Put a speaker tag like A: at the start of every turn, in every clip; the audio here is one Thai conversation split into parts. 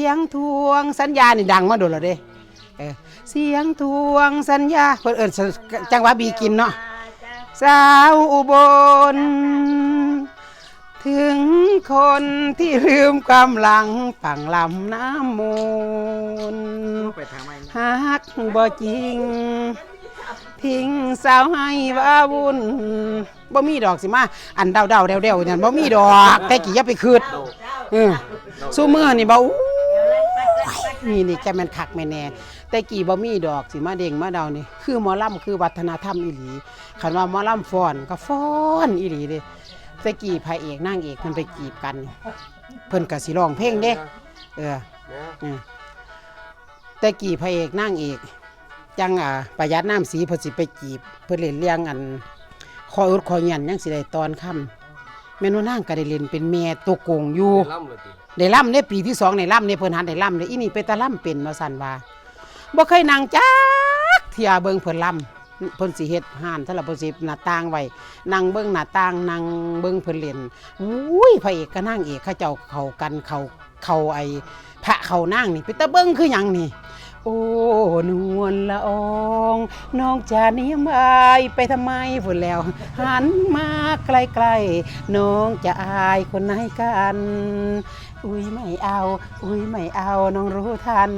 A: สียงทวงสัญญานี่ดังมาโดนแล้วเด้เออเสียงทวงสัญญาเพิ่นเอิ้นจังหวะบีกินเนาะสาวอุบล ถึงคนที่ลืมความหลังฝั่งลำน้ำมูล
B: ไปทางไหน
A: ฮักบ่จริง ทิ้งสาวให้ว่าวุ่นบ่มีดอกสิมา อันเดาเดาเดาเดาเนี่ยบ่มีดอก แต่กี่อย่าไปคืดเออสู้มือนี่บ่ อู้นี่นี่แกแม่นคักแม่นแน่แต่กี่บ่มีดอกสิมาเด้งมาเดานี่คือหมอลำคือวัฒนธรรมอีหลีคันว่าหมอลำฟ้อนก็ฟ้อนอีหลีเด้แต่กี่พระเอกนางเอกเพิ่นไปจีบกัน เพิ่นก็สิร้องเพลงเด้เอออืมแต่กี่พระเอกนางเอกจังอ่าประหยัดน้ำสีเพิ่นสิไปจีบ เพิ่นเล่นเลี้ยงอันคอยอดคอยเงียนยังสิได้ตอนค่ำ แม่นว่านางก็ได้เล่นเป็นแม่ตัวโกงอยู่
B: ล่ำเลยติ
A: ได้ล่ำในปีที่สองในล่ำในเพิ่นหันได้ล่ำเลยอีนี่ไปตะล่ำเป็นมาสั่นว่าบ่เคยนั่งจักเที่ยเบิ่งเพิ่นล่ำเพิ่นสิเฮ็ดห่านถ้าเราเพิ่นสิหน้าต่างไว้นั่งเบิ่งหน้าต่างนั่งเบิ่งเพิ่นเล่นอุ้ยพระเอกกับนางเอกเขาเจ้าเข้ากันเข้าเข้าไอ้พระเข้านางนี่ไปตะเบิ่งคือหยังนี่ โอ้นวลละอองน้องจะหนี้มายไปทำไมฝุ่นแล้ว หันมาใกล้ๆน้องจะอายคนไหนกัน อุ้ยไม่เอา อุ้ยไม่เอาน้องรู้ทัน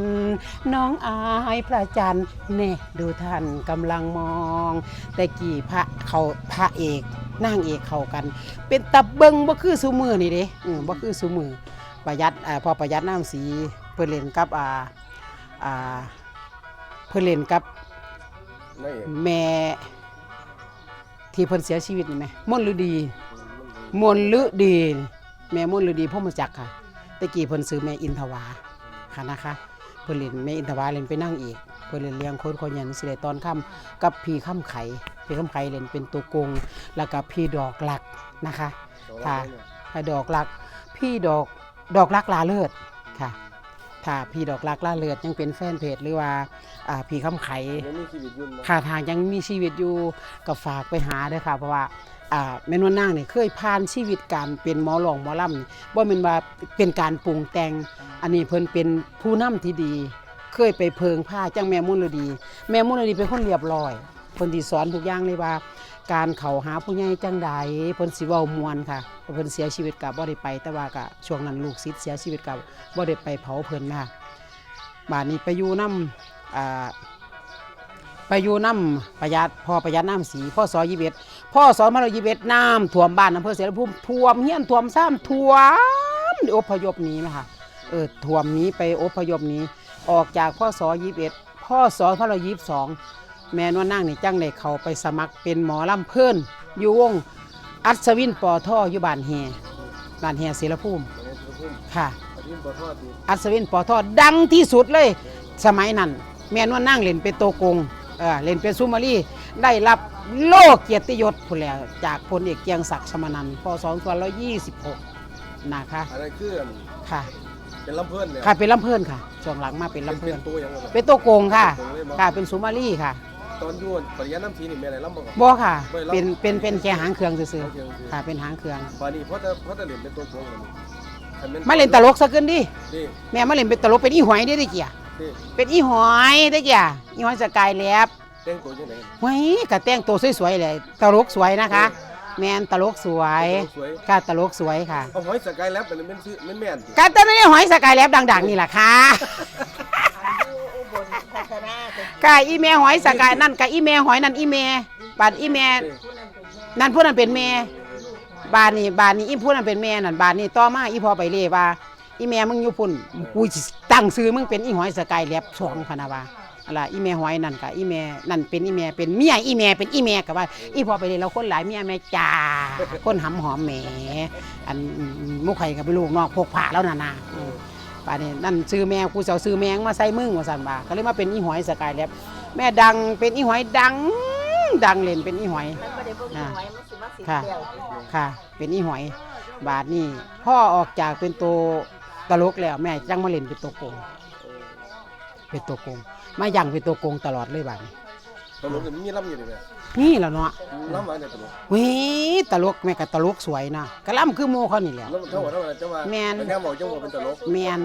A: น้องอายพระจันทร์เน่ดูท่านกำลังมอง แต่กี่พระเขาพระเอกนางเอกเข้ากัน เป็นตะเบิงบ่คือสุมือนี่เด้อือบ่คือสุมือประหยัดอ่าพอประหยัดน้ำสีเพื่อเล่นกับอ่า อ่าเพื่อเล่นกับ
B: ไม่เห็น
A: แม่ที่เพิ่นเสียชีวิตนี่ไหมมนฤดี มนฤดี แม่มนฤดีพ่อมาจักค่ะแตะกี้เพิ่นซื้อแม่อินทวาค่ะนะคะเพิ่นเล่นแม่อินทวาเล่นไปนั่งอีกเพิ่นเล่นเลี้ยงคนคนยันสิได้ตอนค่ำกับพี่ค่ำไข่พี่ค่ำไข่เล่นเป็นตัวโกง แล้วก็พี่ดอกหลักนะคะค่ะถ้าดอกรัก พี่ดอกดอกรักลาเลิศค่ะ ถ้าพี่ดอกรักลาเลิศยังเป็นแฟนเพจหรือว่าอ่าพี่คำไข
B: ยังมีชีวิตอยู่นะ
A: ค่ะทางยังมีชีวิตอยู่ก็ฝากไปหาเด้อค่ะเพราะว่าอ่าแม่นวลนางเนี่ยเคยผ่านชีวิตการเป็นหมอหลองหมอลำนี่บ่แม่นว่าเป็นการปรุงแต่งอันนี้เพิ่นเป็นผู้นำที่ดี เคยไปเพิงผ้าจังแม่มุนฤดี แม่มุนฤดีเป็นคนเรียบร้อยเพิ่นที่สอนทุกอย่างเลยว่า การเขาหาผู้ใหญ่จังใดเพิ่นสิเว้ามวนค่ะเพิ่นเสียชีวิตกับบ่ได้ไป แต่ว่าก็ช่วงนั้นลูกศิษย์เสียชีวิตกับบ่ได้ไปเผาเพิ่นนะคะบาดนี้ไปอยู่นำอ่าไปอยู่นำประหยัดพอประหยัดน้ำสีพ่อสอยีเบ็ดพ่อสอมาเรายีเบ็ดน้ำท่วมบ้านอำเภอเสรภูมิท่วมเฮียนท่วมซ้ำท่วมอพยพนี้ไหมคะเออท่วมนี้ไปอพยพนี้ ออกจากพ่อสอยีเบ็ดพ่อสอพระเรายีบสอง แม่นว่านั่งนี่จังได้เขาไปสมัครเป็นหมอลำเพิ่นอยู่วงอัศวินปอท่ออยู่บ้านแฮบ้านแฮศิลภูมิ
B: ไม่ได้ทุกคน
A: ค่ะ
B: อันนี้บ่ทอดดี
A: อัศวินปอท่อดังที่สุดเลย สมัยนั้น แม่นว่านั่งเล่นเป็นโตกงเออเล่นเป็นซุมารีได้รับโลกเกียรติยศพู้นแล้วจากพลเอกเกียงศักดิ์ชมานันท์พศ2526 นะคะ
B: อันนั้นคืออัน
A: ค่ะ
B: เป็นลำเพิ่นเนี่ย
A: ค่ะเป็นลำเพิ่นค่ะช่วงหลังมาเป็นลำ
B: เป็
A: เพิ่
B: น
A: น
B: ตัวอย่างไร
A: เป็นโตกงค่ะ
B: ตัวเลยบ่
A: ค่ะเป็นซุมารีค่ะ
B: ตอนอยุ่นปริญญาน้ำทีนี่แม่อะไรลำบ่ก่อน
A: บ่ค่ะ
B: ไม่รับ
A: เป็นเป็นเป็นแค่หางเครื่องซื่อ
B: โอเคโอเค
A: ๆค่ะ เป็นหางเครื่อง
B: ป่านนี้เพราะแต่เพราะแต่เล่นเป็นตัวโกงเลยคันแมา
A: เล่นตลกซะเกินดิ
B: นี่
A: แม่มาเล่นเป็นตลกเป็นอีหอยได้ได้เกี่ย
B: นี่
A: เป็นอีหอยได้เกี่ยอีหอยสกายแลบ
B: แต่งตัวจังได๋
A: ไว้กะแต่งตัวสวยๆเลยตลกสวยนะคะ แมนตลกสวย
B: สวย
A: ค่ะตลกสวยค่ะ
B: เอาหอยสกายแลบเป็นเป็นชื่อแม่นแม่นๆ
A: การตอนนี้หอยสกายแลบดัง ๆ นี่แหละค่ะ กะอีเมหอยสกายนั่นกะอีเมหอยนั่นอีเมบาดอีเมนั่นผู้นั้นเป็นแม่บานนี่บานนี่อีผู้นั้นเป็นแม่นั่นบานนี่ต่อมาอีพอไปเลยว่าอีแม่มึงอยู่พุ่นกูสิตั้งซื้อมึงเป็นอีหอยสกายแลบสองพะนะว่าอะไรอีแม่หอยนั่นกะอีแม่นั่นเป็นอีแม่เป็นเมียอีแม่เป็นอีแม่กับว่า อีพอไปเลยเราคนหลายเมียแม่จ้าคนหำหอมแหมอันมุกไข่กับไปลูกนอกพกผ้าแล้วน่ะนะอืม ป่านนี้นั่นซื้อแม่กูจะเอาซื้อแมงมาใส่มึงว่าสันบ่าก็เลยมาเป็นอีหอยสกายแลบแม่ดังเป็นอีหอยดังดังเล่นเป็นอีหอย
C: มันไม่ได้เบิ่งหวยมันสิมาสิ
A: ค่ะ
C: เดียว
A: ค่ะ เป็นอีหอย บาทนี่พ่อออกจากเป็นตัวตลกแล้วแม่จังมาเล่นเป็นตัวโกง เป็นตัวโกง มายังเป็นตัวโกงตลอดเลยบาดนี้
B: ตลกนี่มีลำอยู่ดิแม่
A: นี่แหละเนาะ
B: ลำว่าเนี่ยตลก
A: เว้ยตลกแม่ก็ตลกสวยนะกะล่ำคือโมเขานี่แหล้ว
B: ลำเท่าว่าเท่าว่าจังว่า
A: แม่น
B: แค่บอกจังว่าเป็นตลก
A: แมน